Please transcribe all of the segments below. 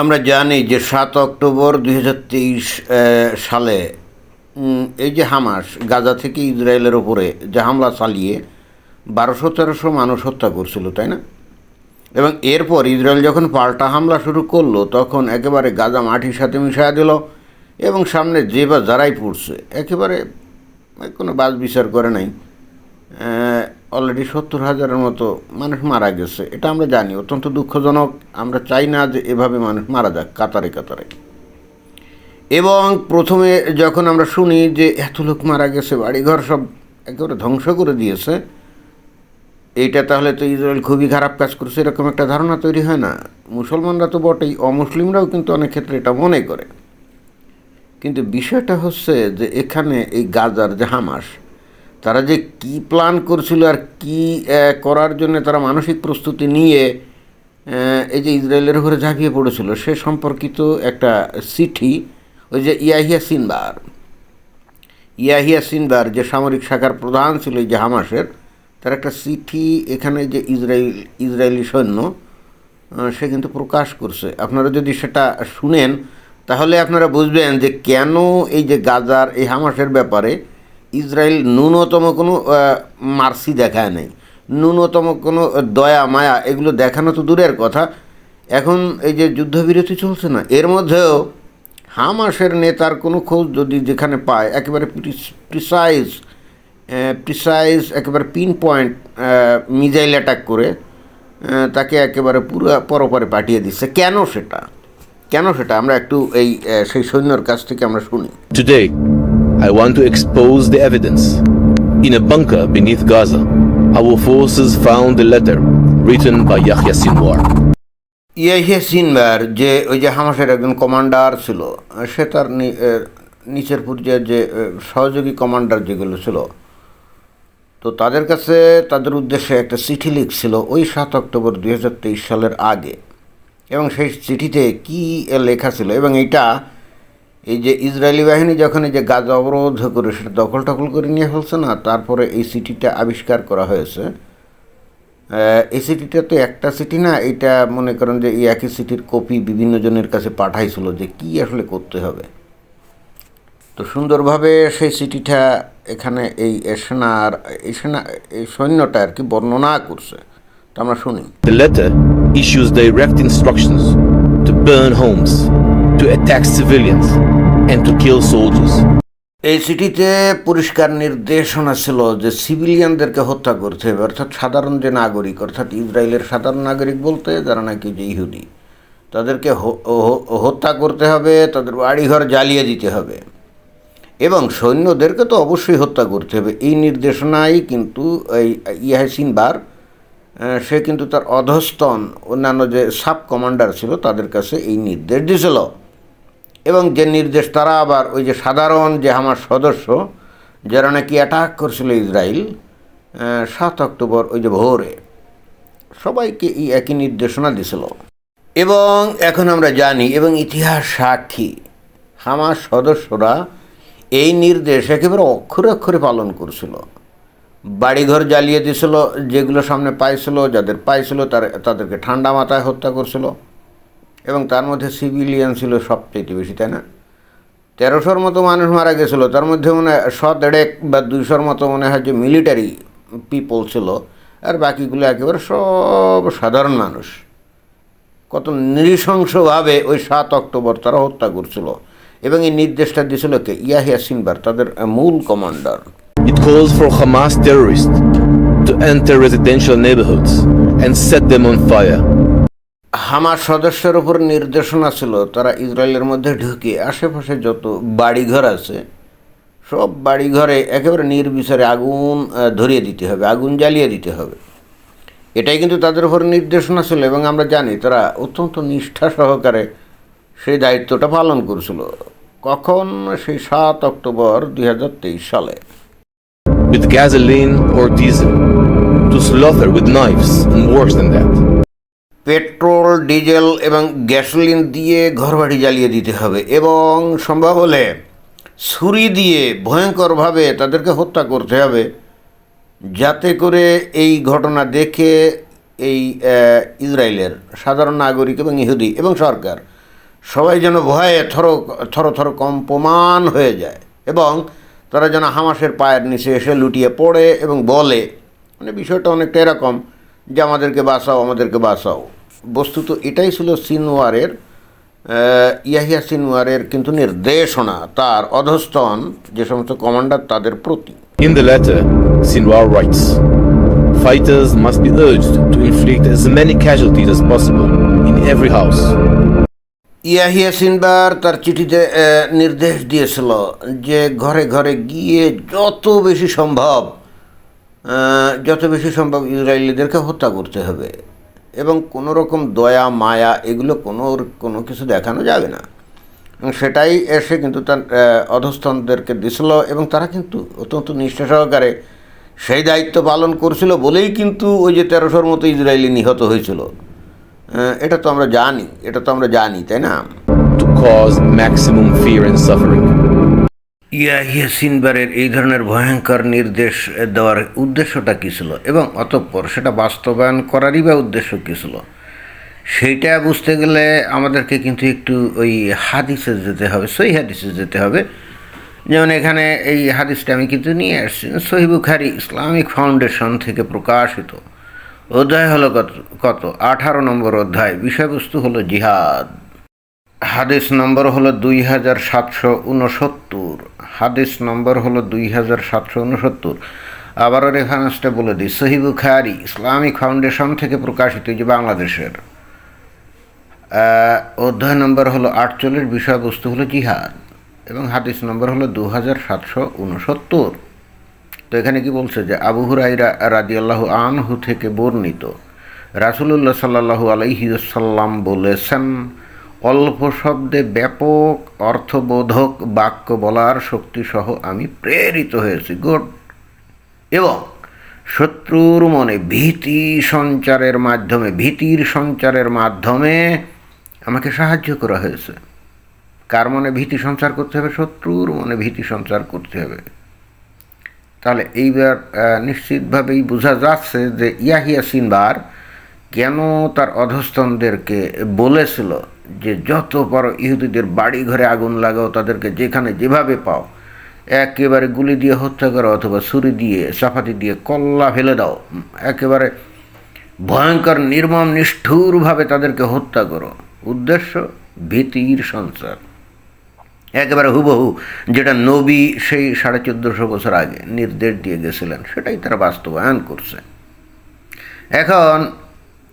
আমরা জানি যে সাত অক্টোবর দু হাজার তেইশ সালে এই যে হামাস গাজা থেকে ইসরায়েলের ওপরে যে হামলা চালিয়ে বারোশো তেরোশো মানুষ হত্যা করছিল, তাই না? এবং এরপর ইসরায়েল যখন পাল্টা হামলা শুরু করল, তখন একেবারে গাজা মাটির সাথে মিশায়া দিল এবং সামনে যে বা যারাই পড়ছে, একেবারে কোনো বাজ বিচার করে নাই। অলরেডি সত্তর হাজারের মতো মানুষ মারা গেছে। এটা আমরা জানি, অত্যন্ত দুঃখজনক। আমরা চাই না যে এভাবে মানুষ মারা যাক, কাতারে কাতারে। এবং প্রথমে যখন আমরা শুনি যে এত লোক মারা গেছে, বাড়িঘর সব একেবারে ধ্বংস করে দিয়েছে, এইটা তাহলে তো ইসরায়েল খুবই খারাপ কাজ করছে, এরকম একটা ধারণা তৈরি হয় না। মুসলমানরা তো বটেই, অমুসলিমরাও কিন্তু অনেক ক্ষেত্রে এটা মনে করে। কিন্তু বিষয়টা হচ্ছে যে এখানে এই গাজার যে হামাস তারা যে কি প্ল্যান করছিল আর কি করার জন্য তারা মানসিক প্রস্তুতি নিয়ে এই যে ইসরায়েলের উপরে ঝাঁপিয়ে পড়েছিল, সে সম্পর্কিত একটা চিঠি, ওই যে ইয়াহিয়া সিনবার। ইয়াহিয়া সিনবার যে সামরিক শাখার প্রধান ছিল এই যে হামাসের, তার একটা চিঠি এখানে যে ইসরায়েল, ইসরায়েলি সৈন্য সে কিন্তু প্রকাশ করছে। আপনারা যদি সেটা শুনেন, তাহলে আপনারা বুঝবেন যে কেন এই যে গাজার, এই হামাসের ব্যাপারে ইসরায়েল ন্যূনতম কোনো মার্সি দেখায় নাই। ন্যূনতম কোনো দয়া, মায়া, এগুলো দেখানো তো দূরের কথা। এখন এই যে যুদ্ধবিরতি চলছে না, এর মধ্যেও হামাসের নেতার কোনো খোঁজ যদি যেখানে পায়, একেবারে প্রিসাইজ প্রিসাইজ, একেবারে পিন পয়েন্ট মিজাইল অ্যাটাক করে তাকে একেবারে পুরো, পরপরে পাঠিয়ে দিচ্ছে। কেন সেটা? কেন সেটা? আমরা একটু এই সেই সৈন্যর কাছ থেকে আমরা শুনি। I want to expose the evidence. In a bunker beneath Gaza, our forces found a letter written by Yahya Sinwar. Yahya সিনবার যে ওই যে হামাসের একজন কমান্ডার ছিল সে তার নিচের পর্যায়ের যে সহযোগী কমান্ডার যেগুলো ছিল তো তাদের কাছে তাদের উদ্দেশ্যে একটা চিঠি লিখছিল ওই সাত অক্টোবর দুই হাজার তেইশ সালের আগে এবং সেই চিঠিতে কি লেখা ছিল এবং এটা এই যে ইসরায়েলি বাহিনী যখন এই যে গাজা অবরোধ করে সেটা দখল টখল করে নিয়ে ফেলছে না, তারপরে এই সিটিটা আবিষ্কার করা হয়েছে। এই সিটিটা তো একটা সিটি না, এটা মনে করেন যে এই একই সিটির কপি বিভিন্ন জনের কাছে পাঠাইছিল যে কি আসলে করতে হবে। তো সুন্দরভাবে সেই সিটিটা এখানে এই সেনার এই সেনা, এই সৈন্যটা আর কি বর্ণনা করছে। তো আমরা শুনি। The letter issues direct instructions to attack civilians, and to kill soldiers. এই চিঠিতে পরিষ্কার নির্দেশনা ছিল যে সিভিলিয়ানদেরকে হত্যা করতে হবে অর্থাৎ সাধারণ যে নাগরিক অর্থাৎ ইসরায়েলের সাধারণ নাগরিক বলতে যারা নাকি যে ইহুদি তাদেরকে হত্যা করতে হবে তাদের বাড়িঘর জ্বালিয়ে দিতে হবে। এবং সৈন্যদেরকে তো অবশ্যই হত্যা করতে হবে। এই নির্দেশনাই কিন্তু এই ইয়াহসিনবার আহ, সে কিন্তু তার অধস্তন অন্যান্য যে সাব কমান্ডার ছিল তাদের কাছে এই নির্দেশ দিয়েছিল এবং যে নির্দেশ তারা আবার ওই যে সাধারণ যে আমার সদস্য, যারা নাকি অ্যাটাক করছিল ইসরায়েল সাত অক্টোবর ওই যে ভোরে, সবাইকে এই একই নির্দেশনা দিছিল। এবং এখন আমরা জানি এবং ইতিহাস সাক্ষী, হামাস সদস্যরা এই নির্দেশ একেবারে অক্ষরে অক্ষরে পালন করছিল। বাড়িঘর জ্বালিয়ে দিছিল, যেগুলো সামনে পাইছিল, যাদের পাইছিল, তার তাদেরকে ঠান্ডা মাথায় হত্যা করছিল। এবং তার মধ্যে সিভিলিয়ান ছিল সবচেয়ে বেশি, তাই না? তেরোশোর মতো মানুষ মারা গেছিল, তার মধ্যে মনে হয় শ দেড়েক বা দুইশোর মতো মনে হয় যে মিলিটারি পিপল ছিল, আর বাকিগুলো একেবারে সব সাধারণ মানুষ। কত নৃশংসভাবে ওই সাত অক্টোবর তারা হত্যা করছিল এবং এই নির্দেশটা দিয়েছিল কে? ইয়াহিয়া সিনবার, তাদের মূল commander. It calls for Hamas terrorists to enter residential neighborhoods and set them on fire. হামার সদস্যের উপর নির্দেশনা ছিল তারা ইসরায়েলের মধ্যে ঢুকে আশেপাশে যত বাড়িঘর আছে সব বাড়িঘরে একেবারে নির্বিচারে আগুন ধরিয়ে দিতে হবে আগুন জ্বালিয়ে দিতে হবে। এটাই কিন্তু তাদের উপর নির্দেশনা ছিল এবং আমরা জানি তারা অত্যন্ত নিষ্ঠা সহকারে সেই দায়িত্বটা পালন করছিল। কখন? সেই সাত অক্টোবর দুই হাজার তেইশ সালে। With gasoline or diesel, to slaughter with knives and worse than that. Petrol, diesel এবং গ্যাসোলিন দিয়ে ঘরবাড়ি জ্বালিয়ে দিতে হবে এবং সম্ভব হলে ছুরি দিয়ে ভয়ঙ্করভাবে তাদেরকে হত্যা করতে হবে যাতে করে এই ঘটনা দেখে এই ইসরায়েলের সাধারণ নাগরিক এবং ইহুদি এবং সরকার সবাই যেন ভয়ে থর থর থর কম্পমান হয়ে যায় এবং তারা যেন হামাসের পায়ের নিচে এসে লুটিয়ে পড়ে এবং বলে। মানে বিষয়টা অনেকটা এরকম যে আমাদেরকে বাঁচাও আমাদেরকে বাঁচাও। বস্তুত এটাই ছিল সিনওয়ারের ইয়াহিয়া সিনওয়ারের কিন্তু নির্দেশনা তার অধস্তন যে সমস্ত কমান্ডার তাদের প্রতি In the letter, Sinwar writes Fighters must be urged to inflict as many casualties as possible in every house. Yahya Sinwar তার চিঠিতে নির্দেশ দিয়েছিল যে ঘরে ঘরে গিয়ে যত বেশি সম্ভব যত বেশি সম্ভব ইসরায়েলিদেরকে হত্যা করতে হবে এবং কোনো রকম দয়া মায়া এগুলো কোনো কোনো কিছু দেখানো যাবে না। সেটাই এসে কিন্তু তার আহ, অধস্তনদেরকে দিছিল এবং তারা কিন্তু অত্যন্ত নিষ্ঠা সহকারে সেই দায়িত্ব পালন করছিল বলেই কিন্তু ওই যে তেরোশোর মতো ইসরায়েলি নিহত হয়েছিল। এটা তো আমরা জানি এটা তো আমরা জানি তাই না? To cause maximum fear and suffering. Yahya সিনবারের এই ধরনের ভয়ঙ্কর নির্দেশ দেওয়ার উদ্দেশ্যটা কী ছিল? এবং অতঃপর সেটা বাস্তবায়ন করারই বা উদ্দেশ্য কী ছিল? সেইটা বুঝতে গেলে আমাদেরকে কিন্তু একটু ওই হাদিসে যেতে হবে সই হাদিসে যেতে হবে। যেমন এখানে এই হাদিসটা আমি কিন্তু নিয়ে আসছি। সহি বুখারি ইসলামিক ফাউন্ডেশন থেকে প্রকাশিত। অধ্যায় হলো কত কত? আঠারো নম্বর অধ্যায়। বিষয়বস্তু হলো জিহাদ। হাদিস নম্বর হলো দুই হাজার সাতশো উনসত্তর হাদিস নম্বর হলো দুই হাজার সাতশো উনসত্তর। আবারও রেফারেন্সটা বলে দিই সহিবু বুখারি, ইসলামিক ফাউন্ডেশন থেকে প্রকাশিত যে বাংলাদেশের অধ্যায় নম্বর হলো আটচল্লিশ, বিষয়বস্তু হলো জিহাদ, এবং হাদিস নম্বর হলো দু হাজার সাতশো উনসত্তর। তো এখানে কি বলছে যে, আবু হুরাইরা রাদিয়াল্লাহ আনহু থেকে বর্ণিত, রাসুলুল্লাহ সাল্লাহু আলাইহিসাল্লাম বলেছেন অল্প শব্দে ব্যাপক অর্থবোধক বাক্য বলার শক্তিসহ আমি প্রেরিত হয়েছি। গুড। এবং শত্রুর মনে ভীতি সঞ্চারের মাধ্যমে, ভীতির সঞ্চারের মাধ্যমে আমাকে সাহায্য করা হয়েছে। কার মনে ভীতি সঞ্চার করতে হবে? শত্রুর মনে ভীতি সঞ্চার করতে হবে। তাহলে এইবার নিশ্চিতভাবেই বোঝা যাচ্ছে যে ইয়াহিয়া সিনবার কেন তার অধস্তনদেরকে বলেছিল যে যত বড় ইহুদিদের বাড়ি ঘরে আগুন লাগাও, তাদেরকে যেখানে যেভাবে পাও, একেবারে গুলি দিয়ে হত্যা করো অথবা ছুরি দিয়ে চাপাতি দিয়ে কল্লা ফেলে দাও একেবারে ভয়ঙ্কর, নির্মম, নিষ্ঠুরভাবে তাদেরকে হত্যা করো। উদ্দেশ্য, ভীতির সঞ্চার। একেবারে হুবহু, যেটা নবী সেই সাড়ে চোদ্দোশো বছর আগে নির্দেশ দিয়ে গেছিলেন, সেটাই তারা বাস্তবায়ন করছে। এখন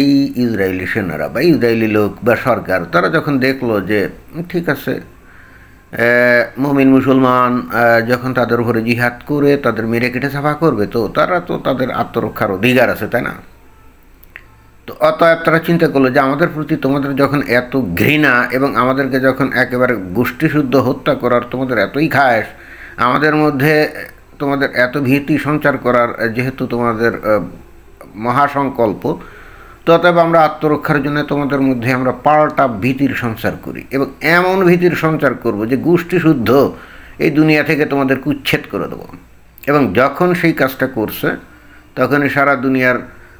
এই ইসরায়েলি সেনারা বা ইসরায়েলি লোক বা সরকার, তারা যখন দেখল যে, ঠিক আছে মুমিন মুসলমান যখন তাদের উপরে জিহাদ করে তাদের মেরে কেটে সাফা করবে, তো তারা তো তাদের আত্মরক্ষার অধিকার আছে, তাই না? তো অতএব তারা চিন্তা করল যে, আমাদের প্রতি তোমাদের যখন এত ঘৃণা এবং আমাদেরকে যখন একেবারে গোষ্ঠীশুদ্ধ হত্যা করার তোমাদের এতই খায়স আমাদের মধ্যে তোমাদের এত ভীতি সঞ্চার করার যেহেতু তোমাদের মহাসংকল্প তো অতএব আমরা আত্মরক্ষার জন্য তোমাদের মধ্যে আমরা পাল্টা ভীতির সঞ্চার করি এবং এমন ভীতির সঞ্চার করব যে গোষ্ঠীশুদ্ধ এই দুনিয়া থেকে তোমাদের উচ্ছেদ করে দেবো। এবং যখন সেই কাজটা করছে, তখনই সারা দুনিয়ার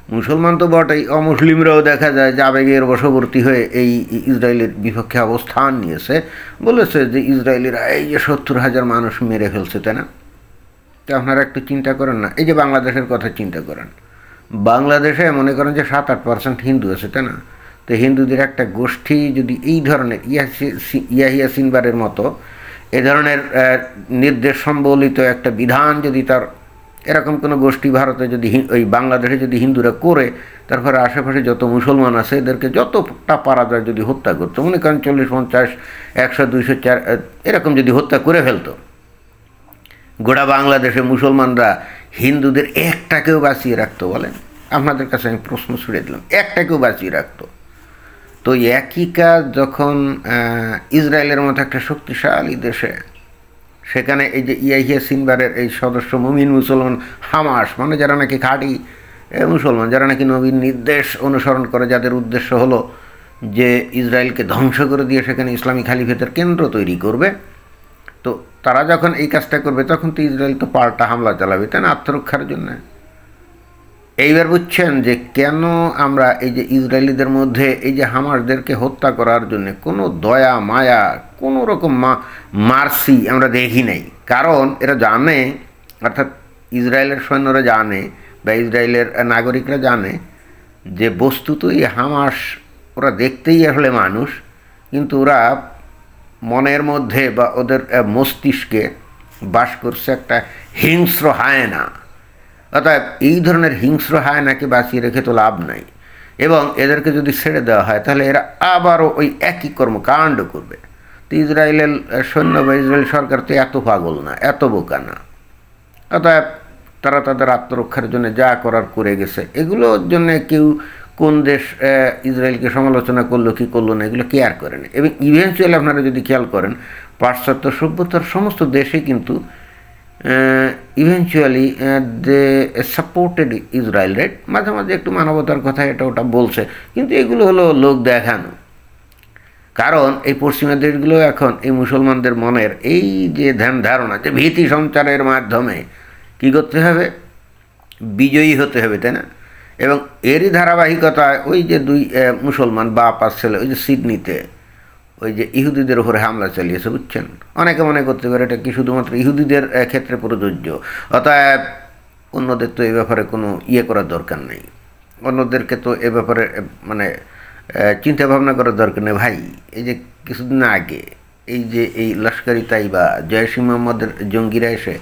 মুসলমান তো বটেই। অমুসলিমরাও দেখা যায় যে আবেগের বশবর্তী হয়ে এই ইসরায়েলের বিপক্ষে অবস্থান নিয়েছে। বলেছে যে ইসরায়েলিরা, এই যে সত্তর হাজার মানুষ মেরে ফেলছে, তাই না? তো আপনারা একটু চিন্তা করেন না। এই যে বাংলাদেশের কথা চিন্তা করেন। বাংলাদেশে মনে করেন যে সাত আট পার্সেন্ট হিন্দু আছে, তাই না? তো হিন্দুদের একটা গোষ্ঠী যদি এই ধরনের ইয়াহিয়া সিনবারের মতো এ ধরনের নির্দেশ সম্বলিত একটা বিধান যদি তার এরকম কোনো গোষ্ঠী ভারতে যদি ওই বাংলাদেশে যদি হিন্দুরা করে, তারপরে আশেপাশে যত মুসলমান আছে এদেরকে যতটা পারা যায় যদি হত্যা করতো, মনে করেন চল্লিশ, পঞ্চাশ, একশো, দুইশো, চার, এরকম যদি হত্যা করে ফেলতো। গোটা বাংলাদেশে মুসলমানরা হিন্দুদের একটাকেও বাঁচিয়ে রাখতো বলেন? আপনাদের কাছে আমি প্রশ্ন ছুড়ে দিলাম, একটাকেও বাঁচিয়ে রাখতো। তো একই কাজ যখন ইসরায়েলের মতো একটা শক্তিশালী দেশে, সেখানে এই যে ইয়াহিয়া সিনবারের এই সদস্য মুমিন মুসলমান হামাস মানে যারা নাকি খাঁটি মুসলমান, যারা নাকি নবীন নির্দেশ অনুসরণ করে, যাদের উদ্দেশ্য হলো যে ইসরায়েলকে ধ্বংস করে দিয়ে সেখানে ইসলামী খালিফেতের কেন্দ্র তৈরি করবে, তো তারা যখন এই কাজটা করবে, তখন তো ইসরায়েল তো পাল্টা হামলা চালাবে, তাই না? আত্মরক্ষার জন্য। এইবার বুঝছেন যে কেন আমরা এই যে ইসরায়েলিদের মধ্যে এই যে হামাসদেরকে হত্যা করার জন্য কোনো দয়া, মায়া, কোনো রকম মার্সি আমরা দেখি নাই। কারণ এরা জানে, অর্থাৎ ইসরায়েলের সৈন্যরা জানে বা ইসরায়েলের নাগরিকরা জানে যে বস্তুত এই হামাস, ওরা দেখতেই আসলে মানুষ, কিন্তু ওরা মনের মধ্যে বা ওদের মস্তিষ্কে বাস করছে একটা হিংস্র হায়না। অতএব এই ধরনের হিংস্র হায়নাকে বাঁচিয়ে রেখে তো লাভ নাই। এবং এদেরকে যদি ছেড়ে দেওয়া হয়, তাহলে এরা আবারও ওই একই কর্মকাণ্ড করবে। তো ইসরায়েলের সৈন্য বা ইসরায়েল সরকার তো এত পাগল না, এত বোকা না। অতএব তারা তাদের আত্মরক্ষার জন্য যা করার করে গেছে, এগুলোর জন্য কেউ কোন দেশ ইসরায়েলকে সমালোচনা করল, কি করল না, এগুলো কেয়ার করেন এবং ইভেন্চুয়ালি আপনারা যদি খেয়াল করেন, পাশ্চাত্য সভ্যতার সমস্ত দেশে কিন্তু eventually they supported Israel right মাঝে মাঝে একটু মানবতার কথা এটা ওটা বলছে। কিন্তু এগুলো হলো লোক দেখানো। কারণ এই পশ্চিমা দেশগুলো এখন, এই মুসলমানদের মনের এই যে ধ্যান ধারণা, যে ভীতি সঞ্চারের মাধ্যমে কী করতে হবে? বিজয়ী হতে হবে, তাই না? এবং এরই ধারাবাহিকতায় ওই যে দুই মুসলমান বাপ আর ছেলে, ওই যে সিডনিতে ওই যে ইহুদিদের উপরে হামলা চালিয়েছে, বুঝছেন? অনেকে মনে করতে পারে এটা কি শুধুমাত্র ইহুদিদের ক্ষেত্রে প্রযোজ্য? অতএব অন্যদের তো এ ব্যাপারে কোনো ইয়ে করার দরকার নেই। অন্যদেরকে তো এ ব্যাপারে মানে চিন্তা ভাবনা করার দরকার নেই। ভাই, এই যে কিছুদিন আগে এই যে এই লস্করি তাইবা জয়সী মোহাম্মদের জঙ্গিরা এসে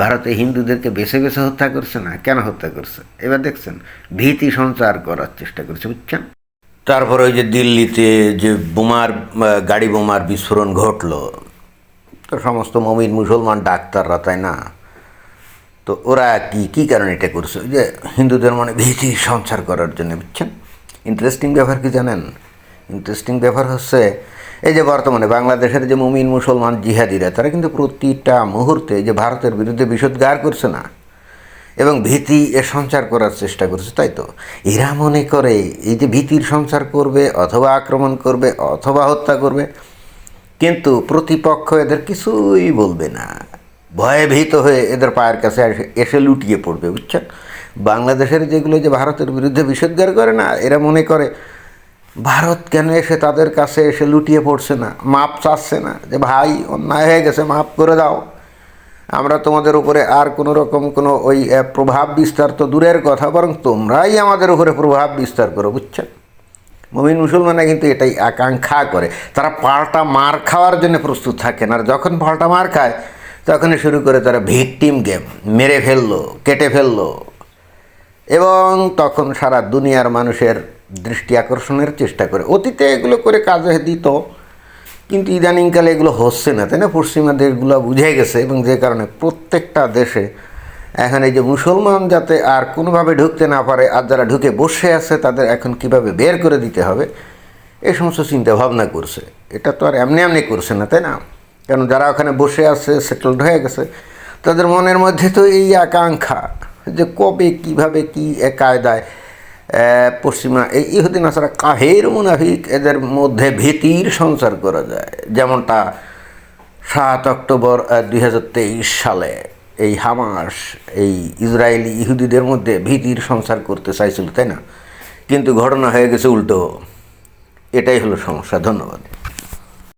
ভারতে হিন্দুদেরকে বেছে বেছে হত্যা করছে না? কেন হত্যা করছে? এবার দেখছেন, ভীতি সঞ্চার করার চেষ্টা করছে, বুঝছেন? তারপর ওই যে দিল্লিতে যে বোমার গাড়ি বোমার বিস্ফোরণ ঘটলো, তো সমস্ত মমিন মুসলমান ডাক্তাররা, তাই না? তো ওরা কি কি কারণে এটা করছে? ওই যে হিন্দুদের মনে ভীতি সঞ্চার করার জন্য, বুঝছেন? ইন্টারেস্টিং ব্যাপার কি জানেন? ইন্টারেস্টিং ব্যাপার হচ্ছে এই যে বর্তমানে বাংলাদেশের যে মুমিন মুসলমান জিহাদিরা, তারা কিন্তু প্রতিটা মুহূর্তে যে ভারতের বিরুদ্ধে বিষোদ্গার করছে না এবং ভীতি এ সঞ্চার করার চেষ্টা করছে, তাই তো? এরা মনে করে এই যে ভীতির সঞ্চার করবে অথবা আক্রমণ করবে অথবা হত্যা করবে, কিন্তু প্রতিপক্ষ এদের কিছুই বলবে না। ভয়ে ভীত হয়ে এদের পায়ের কাছে এসে লুটিয়ে পড়বে, বুঝছেন? বাংলাদেশের যেগুলো যে ভারতের বিরুদ্ধে বিষোদ্গার করে না, এরা মনে করে ভারত কেন এসে তাদের কাছে এসে লুটিয়ে পড়ছে না? মাপ চাচ্ছে না যে, ভাই, অন্যায় হয়ে গেছে, মাপ করে দাও। আমরা তোমাদের উপরে আর কোনো রকম কোনো ওই প্রভাব বিস্তার তো দূরের কথা, বরং তোমরাই আমাদের উপরে প্রভাব বিস্তার করো বুঝছেন মমিন মুসলমানরা কিন্তু এটাই আকাঙ্ক্ষা করে। তারা পাল্টা মার খাওয়ার জন্য প্রস্তুত থাকেন আর যখন পাল্টা মার খায়, তখনই শুরু করে তারা ভিকটিম গেম। মেরে ফেলল, কেটে ফেলল। এবং তখন সারা দুনিয়ার মানুষের দৃষ্টি আকর্ষণের চেষ্টা করে। অতীতে এগুলো করে কাজে দিত, কিন্তু ইদানিংকালে এগুলো হচ্ছে না, তাই না? পশ্চিমা দেশগুলো বুঝে গেছে এবং যে কারণে প্রত্যেকটা দেশে এখন এই যে মুসলমান যাতে আর কোনোভাবে ঢুকতে না পারে, আর যারা ঢুকে বসে আছে তাদের এখন কীভাবে বের করে দিতে হবে, এ সমস্ত চিন্তা ভাবনা করছে। এটা তো আর এমনি এমনি করছে না, তাই না? কারণ যারা ওখানে বসে আছে সেটেলড হয়ে গেছে, তাদের মনের মধ্যে তো এই আকাঙ্ক্ষা। যে কবে, কীভাবে, কি কায়দায় পশ্চিমা, এই ইহুদিন আসারা কাহের মুনাফিক, এদের মধ্যে ভীতির সঞ্চার করা যায়। যেমনটা সাত অক্টোবর দু হাজার তেইশ সালে এই হামাস, এই ইসরায়েলি ইহুদিদের মধ্যে ভীতির সঞ্চার করতে চাইছিল, তাই না? কিন্তু ঘটনা হয়ে গেছে উল্টো। এটাই হলো সমস্যা। ধন্যবাদ।